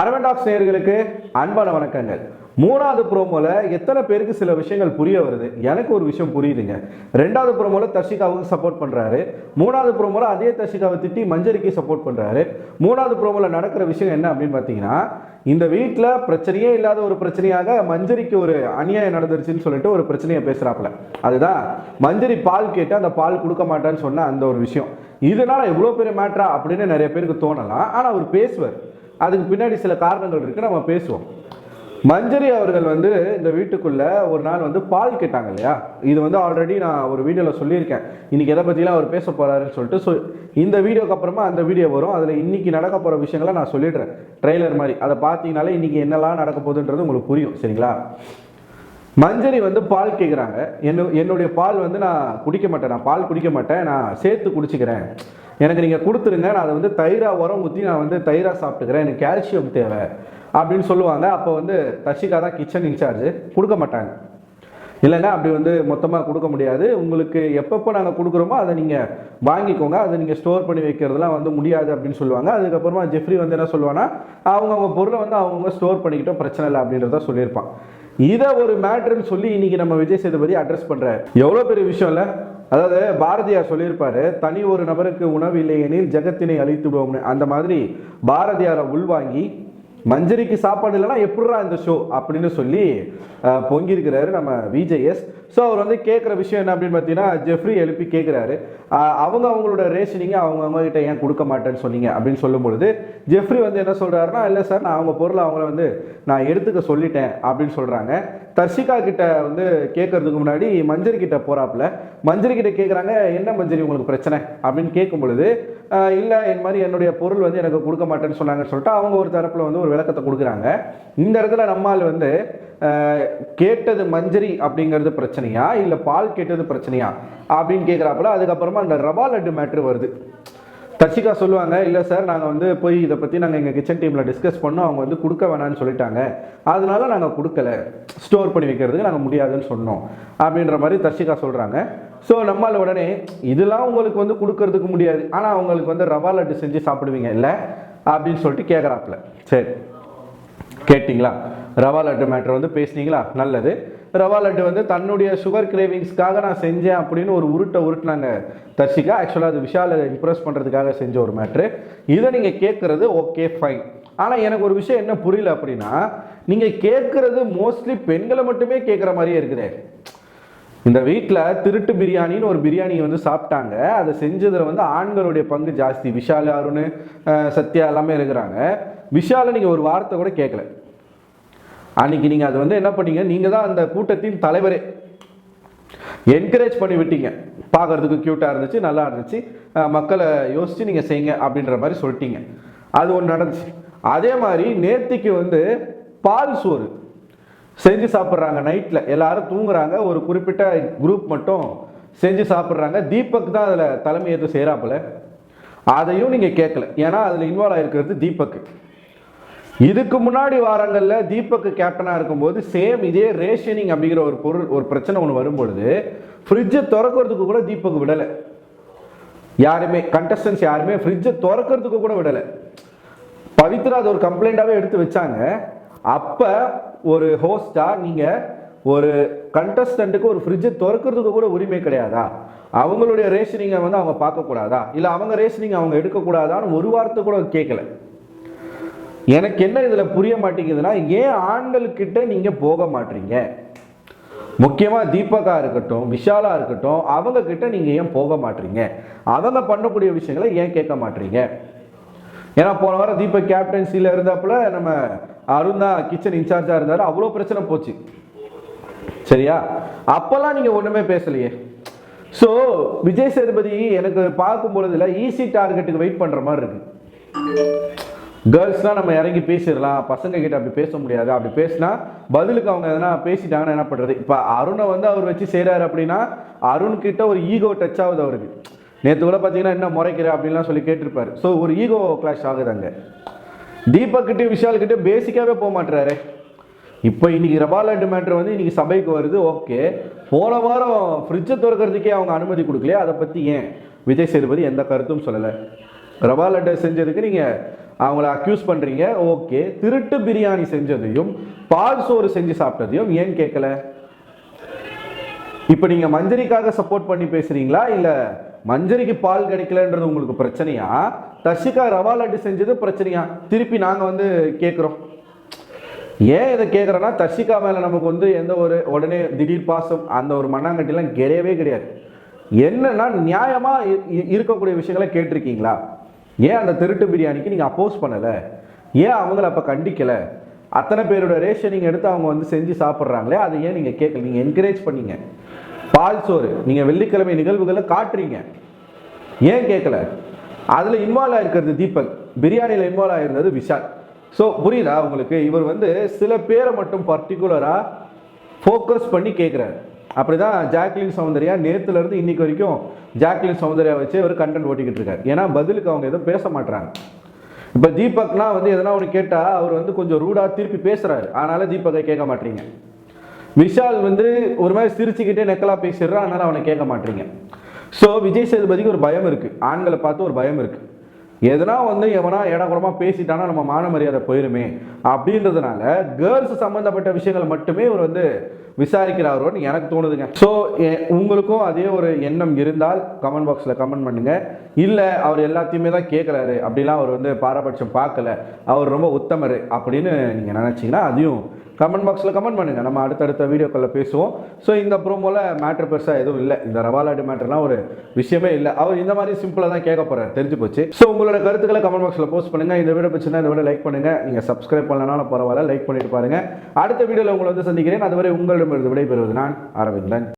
அரவண்டாக்ஸ் நேயர்களுக்கு அன்பான வணக்கங்கள். மூணாவது ப்ரோமோல எத்தனை பேருக்கு சில விஷயங்கள் புரிய வருது? எனக்கு ஒரு விஷயம் புரியுதுங்க. ரெண்டாவது ப்ரோமோல தர்ஷிகாவுக்கு சப்போர்ட் பண்றாரு. மூணாவது ப்ரோமோல அதே தர்ஷிகாவை திட்டி மஞ்சரிக்கு சப்போர்ட் பண்றாரு. மூணாவது ப்ரோமோல நடக்கிற விஷயம் என்ன அப்படின்னு பார்த்தீங்கன்னா இந்த வீட்டில் பிரச்சனையே இல்லாத ஒரு பிரச்சனையாக மஞ்சரிக்கு ஒரு அநியாயம் நடந்துருச்சுன்னு சொல்லிட்டு ஒரு பிரச்சனையை பேசுறாப்புல. அதுதான் மஞ்சரி பால் கேட்டு அந்த பால் கொடுக்க மாட்டேன்னு சொன்ன அந்த ஒரு விஷயம். இதனால இவ்வளோ பெரிய மேட்ரா அப்படின்னு நிறைய பேருக்கு தோணலாம். ஆனால் அவர் பேசுவார். அதுக்கு பின்னாடி சில காரணங்கள் இருக்கு நம்ம பேசுவோம். மஞ்சரி அவர்கள் வந்து இந்த வீட்டுக்குள்ள ஒரு நாள் வந்து பால் கேட்டாங்க இல்லையா? இது வந்து ஆல்ரெடி நான் ஒரு வீடியோவில் சொல்லியிருக்கேன். இன்னைக்கு எதை பற்றிலாம் அவர் பேச போறாருன்னு சொல்லிட்டு ஸோ இந்த வீடியோக்கு அப்புறமா அந்த வீடியோ வரும். அதில் இன்னைக்கு நடக்க போகிற விஷயங்களை நான் சொல்லிடுறேன். ட்ரெய்லர் மாதிரி. அதை பார்த்தீங்கனாலே இன்னைக்கு என்னெல்லாம் நடக்க போகுதுன்றது உங்களுக்கு புரியும். சரிங்களா? மஞ்சரி வந்து பால் கேட்குறாங்க என்ன என்னுடைய பால் வந்து நான் குடிக்க மாட்டேன். நான் பால் குடிக்க மாட்டேன். நான் சேர்த்து குடிச்சிக்கிறேன். எனக்கு நீங்கள் கொடுத்துருங்க. நான் அதை வந்து தயிரா உரம் ஊற்றி நான் வந்து தயிரா சாப்பிட்டுக்கிறேன். எனக்கு கால்சியம் தேவை அப்படின்னு சொல்லுவாங்க. அப்போ வந்து தர்ஷிகா தான் கிச்சன் இன்சார்ஜ் கொடுக்க மாட்டாங்க. இல்லைங்க அப்படி வந்து மொத்தமாக கொடுக்க முடியாது. உங்களுக்கு எப்பப்போ நாங்கள் கொடுக்குறோமோ அதை நீங்கள் வாங்கிக்கோங்க. அதை நீங்கள் ஸ்டோர் பண்ணி வைக்கிறதுலாம் வந்து முடியாது அப்படின்னு சொல்லுவாங்க. அதுக்கப்புறமா ஜெஃப்ரி வந்து என்ன சொல்லுவான்னா அவங்கவுங்க பொருளை வந்து அவங்கவுங்க ஸ்டோர் பண்ணிக்கிட்டோம். பிரச்சனை இல்லை அப்படின்றத சொல்லியிருப்பான். இதை ஒரு மேட்ருன்னு சொல்லி இன்னைக்கு நம்ம விஜய் சேதுபதி அட்ரஸ் பண்றாரு. எவ்வளோ பெரிய விஷயம் இல்லை? அதாவது பாரதியார் சொல்லியிருப்பாரு தனி ஒரு நபருக்கு உணவு இல்லையெனில் ஜெகத்தினை அழித்து விடுவோம்னு அந்த மாதிரி பாரதியாரை உள்வாங்கி மஞ்சரிக்கு சாப்பாடு இல்லைன்னா எப்படிரா இந்த ஷோ அப்படின்னு சொல்லி பொங்கியிருக்கிறாரு நம்ம விஜேஎஸ் ஸோ அவர் வந்து கேட்குற விஷயம் என்ன அப்படின்னு பார்த்தீங்கன்னா ஜெஃப்ரி எழுப்பி கேட்குறாரு. அவங்க அவங்களோட ரேஷனிங்க அவங்க அவங்க கிட்ட ஏன் கொடுக்க மாட்டேன்னு சொன்னீங்க அப்படின்னு சொல்லும் பொழுது ஜெஃப்ரி வந்து என்ன சொல்கிறாருன்னா இல்லை சார் நான் அவங்க பொருளை அவங்கள வந்து நான் எடுத்துக்க சொல்லிட்டேன் அப்படின்னு சொல்கிறாங்க தர்ஷிகா கிட்ட வந்து கேட்கறதுக்கு முன்னாடி மஞ்சரி கிட்ட போகிறாப்புல மஞ்சரி கிட்ட கேட்குறாங்க என்ன மஞ்சரி உங்களுக்கு பிரச்சனை? அப்படின்னு கேட்கும் பொழுது இல்லை என் மாதிரி என்னுடைய பொருள் வந்து எனக்கு கொடுக்க மாட்டேன்னு சொன்னாங்கன்னு சொல்லிட்டு அவங்க ஒரு தரப்பில் வந்து ஒரு விளக்கத்தை கொடுக்குறாங்க. இந்த இடத்துல நம்மால் வந்து கேட்டது மஞ்சரி அப்படிங்கிறது பிரச்சனையா? இல்லை பால் கேட்டது பிரச்சனையா? அப்படின்னு கேட்குறாப்புல அதுக்கப்புறமா அந்த ரவா லட்டு மேட்ரு வருது. தர்ஷிகா சொல்லுவாங்க இல்லை சார் நாங்கள் வந்து போய் இதை பற்றி நாங்கள் எங்கள் கிச்சன் டீமில் டிஸ்கஸ் பண்ணோம். அவங்க வந்து கொடுக்க வேணாம்னு சொல்லிட்டாங்க. அதனால நாங்கள் கொடுக்கல. ஸ்டோர் பண்ணி வைக்கிறதுக்கு நாங்கள் முடியாதுன்னு சொன்னோம். அப்படின்ற மாதிரி தர்ஷிகா சொல்கிறாங்க ஸோ நம்மால் உடனே இதெல்லாம் உங்களுக்கு வந்து கொடுக்கறதுக்கு முடியாது. ஆனால் அவங்களுக்கு வந்து ரவா லட்டு செஞ்சு சாப்பிடுவீங்க. இல்லை? அப்படின்னு சொல்லிட்டு கேட்குறாப்புல சரி. கேட்டிங்களா? ரவா லட்டு மேட்ரு வந்து பேசுனீங்களா? நல்லது. ரவா லட்டு வந்து தன்னுடைய சுகர் கிரேவிங்ஸ்க்காக நான் செஞ்சேன் அப்படின்னு ஒரு உருட்டை உருட்டினாங்க தர்ஷிகா. ஆக்சுவலாக அது விஷாலை இம்ப்ரெஸ் பண்ணுறதுக்காக செஞ்ச ஒரு மேட்ரு இதை நீங்கள் கேட்குறது ஓகே ஃபைன் ஆனால் எனக்கு ஒரு விஷயம் என்ன புரியல அப்படின்னா நீங்கள் கேட்குறது மோஸ்ட்லி பெண்களை மட்டுமே கேட்குற மாதிரியே இருக்குதே. இந்த வீட்டில் திருட்டு பிரியாணின்னு ஒரு பிரியாணி வந்து சாப்பிட்டாங்க. அதை செஞ்சதில் வந்து ஆண்களுடைய பங்கு ஜாஸ்தி. விஷால் அருண் சத்யா எல்லாமே இருக்கிறாங்க. விஷாலை நீங்கள் ஒரு வார்த்தை கூட கேட்கல அன்னைக்கு நீங்கள் அது வந்து என்ன பண்ணீங்க? நீங்கள் தான் அந்த கூட்டத்தின் தலைவரே. என்கரேஜ் பண்ணி விட்டீங்க. பார்க்கறதுக்கு க்யூட்டாக இருந்துச்சு நல்லா இருந்துச்சு. மக்களை யோசித்து நீங்கள் செய்யுங்க அப்படின்ற மாதிரி சொல்லிட்டீங்க. அது ஒன்று நடந்துச்சு. அதே மாதிரி நேத்திக்கு வந்து பால் சோறு. செஞ்சு சாப்பிட்றாங்க நைட்டில் எல்லாரும் தூங்குறாங்க ஒரு குறிப்பிட்ட குரூப் மட்டும் செஞ்சு சாப்பிட்றாங்க. தீபக் தான் அதில் தலைமை ஏற்று செய்கிறாப்புல அதையும் நீங்கள் கேட்கல. ஏன்னா அதில் இன்வால்வ் ஆகிருக்கிறது தீபக். இதுக்கு முன்னாடி வாரங்களில் தீபக் கேப்டனாக இருக்கும்போது சேம் இதே ரேஷனிங் அப்படிங்கிற ஒரு பொருள் ஒரு பிரச்சனை ஒன்று வரும்பொழுது ஃப்ரிட்ஜை திறக்கிறதுக்கு கூட தீபக் விடலை. யாருமே கண்டஸ்டன்ஸ் யாருமே ஃப்ரிட்ஜை திறக்கிறதுக்கு கூட விடலை. பவித்ரா அது ஒரு கம்ப்ளைண்ட்டாகவே எடுத்து வச்சாங்க. அப்போ ஒரு ஹோஸ்டாக நீங்கள் ஒரு கண்டஸ்டண்ட்டுக்கு ஒரு ஃப்ரிட்ஜை திறக்கிறதுக்கு கூட உரிமை கிடையாதா? அவங்களுடைய ரேஷனிங்கை வந்து அவங்க பார்க்கக்கூடாதா? இல்லை அவங்க ரேஷனிங் அவங்க எடுக்கக்கூடாதான்னு ஒரு வார்த்தை கூட கேட்கல. எனக்கு என்ன இதில் புரிய மாட்டேங்குதுன்னா ஏன் ஆண்கள்கிட்ட நீங்கள் போக மாட்டீங்க முக்கியமாக தீபகா இருக்கட்டும் விஷாலா இருக்கட்டும் அவங்க கிட்ட நீங்கள் ஏன் போக மாட்டீங்க அவங்க பண்ணக்கூடிய விஷயங்களை ஏன் கேட்க மாட்டீங்க ஏன்னா போன வாரம் தீபக் கேப்டன்சியில் இருந்தப்பல நம்ம அருண் தான் கிச்சன் இன்சார்ஜாக இருந்தார். அவ்வளோ பிரச்சனை போச்சு. சரியா? அப்போல்லாம் நீங்கள் ஒன்றுமே பேசலையே. ஸோ விஜய் சேதுபதி எனக்கு பார்க்கும் பொழுதுல ஈஸி டார்கெட்டுக்கு வெயிட் பண்ணுற மாதிரி இருக்கு. கேர்ள்ஸ்லாம் நம்ம இறங்கி பேசிடலாம். பசங்க கிட்ட அப்படி பேச முடியாது. அப்படி பேசினா பதிலுக்கு அவங்க எதனா பேசிட்டாங்கன்னா என்ன பண்ணுறது இப்போ அருணை வந்து அவர் வச்சு செய்கிறாரு அப்படின்னா அருண் கிட்ட ஒரு ஈகோ டச் ஆகுது அவருக்கு. நேற்று கூட பார்த்தீங்கன்னா என்ன முறைக்கிற? அப்படின்லாம் சொல்லி கேட்டிருப்பாரு. ஸோ ஒரு ஈகோ கிளாஷ் ஆகுது அங்கே. தீபக் கிட்ட விஷால் கிட்ட போக மாட்டுறாரு இப்போ இன்றைக்கி ரவா லட்டு மேட்ரு வந்து இன்றைக்கி சபைக்கு வருது ஓகே போன வாரம் ஃப்ரிட்ஜை திறக்கிறதுக்கே அவங்க அனுமதி கொடுக்கலையே? அதை பற்றி ஏன்? விஜய் சேதுபதி எந்த கருத்தும் சொல்லலை. ரவா செஞ்சதுக்கு நீங்கள் அவங்கள அக்யூஸ் பண்ணுறீங்க ஓகே திருட்டு பிரியாணி செஞ்சதையும் பால் சோறு செஞ்சு சாப்பிட்டதையும் ஏன் கேட்கல? இப்போ நீங்கள் மஞ்சரிக்காக சப்போர்ட் பண்ணி பேசுகிறீங்களா இல்லை மஞ்சரிக்கு பால் கிடைக்கலன்றது உங்களுக்கு பிரச்சனையா? தர்ஷிகா ரவா லட்டு செஞ்சது பிரச்சனையா? திருப்பி நாங்கள் வந்து கேட்குறோம் ஏன் இதை கேட்குறோன்னா தர்ஷிகா மேலே நமக்கு வந்து எந்த ஒரு உடனே திடீர் பாசம் அந்த ஒரு மண்ணாங்கட்டிலாம் கிடையவே கிடையாது. என்னன்னா நியாயமாக இருக்கக்கூடிய விஷயங்களை கேட்டிருக்கீங்களா? ஏன் அந்த திருட்டு பிரியாணிக்கு நீங்கள் அப்போஸ் பண்ணலை? ஏன் அவங்கள அப்போ கண்டிக்கலை? அத்தனை பேரோட ரேஷனிங் எடுத்து அவங்க வந்து செஞ்சு சாப்பிட்றாங்களே அதை ஏன் நீங்கள் கேட்கல நீங்கள் என்கரேஜ் பண்ணீங்க. பால் சோறு. நீங்கள் வெள்ளிக்கிழமை நிகழ்வுகளை காட்டுறீங்க. ஏன் கேட்கல? அதில் இன்வால்வ் ஆகிருக்கிறது தீபக். பிரியாணியில் இன்வால்வ் ஆகிருந்தது விஷால். ஸோ புரியுதா உங்களுக்கு? இவர் வந்து சில பேரை மட்டும் பர்டிகுலராக ஃபோக்கஸ் பண்ணி கேட்குறாரு. அப்படிதான் ஜாக்லின் சௌந்தர்யா நேற்றுலேருந்து இன்னைக்கு வரைக்கும் ஜாக்லின் சௌந்தர்யா வச்சு இவர் கண்டென்ட் ஓட்டிக்கிட்டு இருக்காரு. ஏன்னா பதிலுக்கு அவங்க எதுவும் பேச மாட்டுறாங்க இப்போ தீபக்னா வந்து எதனா ஒன்று கேட்டால் அவர் வந்து கொஞ்சம் ரூடாக திருப்பி பேசுகிறாரு அதனால் தீபக்கை கேட்க மாட்டீங்க. விஷால் வந்து ஒரு மாதிரி சிரிச்சுக்கிட்டே நெக்கலா பேசிடுறான் அதனால அவனை கேட்க மாட்டீங்க. ஸோ விஜய் சேதுபதிக்கு ஒரு பயம் இருக்கு. ஆண்களை பார்த்து ஒரு பயம் இருக்கு. எதனா வந்து எவனா இடகுடமா பேசிட்டானா நம்ம மான மரியாதை போயிருமே. அப்படின்றதுனால கேர்ள்ஸ் சம்பந்தப்பட்ட விஷயங்கள் மட்டுமே இவர் வந்து விசாரிக்கிறாரோன்னு எனக்கு தோணுதுங்க. ஸோ உங்களுக்கும் அதே ஒரு எண்ணம் இருந்தால் கமெண்ட் பாக்ஸில் கமெண்ட் பண்ணுங்க. இல்லை அவர் எல்லாத்தையுமே தான் கேட்குறாரு. அப்படிலாம் அவர் வந்து பாரபட்சம் பார்க்கல. அவர் ரொம்ப உத்தமர் அப்படின்னு நீங்கள் நினச்சிங்கன்னா அதையும் கமெண்ட் பாக்ஸில் கமெண்ட் பண்ணுங்கள் நம்ம அடுத்தடுத்த வீடியோக்களில் பேசுவோம். ஸோ இந்த ப்ரோமோவில் மேட்ரு பெருசாக எதுவும் இல்லை. இந்த ரவாலாடு மேட்டர்லாம் ஒரு விஷயமே இல்லை. அவர் இந்த மாதிரி சிம்பிளாக தான் கேட்க போகிறார் தெரிஞ்சு போச்சு. ஸோ உங்களோட கருத்துக்களை கமெண்ட் பாக்ஸில் போஸ்ட் பண்ணுங்கள் இந்த வீடியோ பிடிச்சிருந்தா இந்த வீடியோ லைக் பண்ணுங்கள் நீங்கள் சப்ஸ்கிரைப் பண்ணலனாலும் பரவாயில்ல. லைக் பண்ணிட்டு பாருங்கள் அடுத்த வீடியோவில் உங்களை வந்து சந்திக்கிறேன். அதுவரை உங்களிடமிருந்து விடைபெறுவது நான் அரவிந்தன்.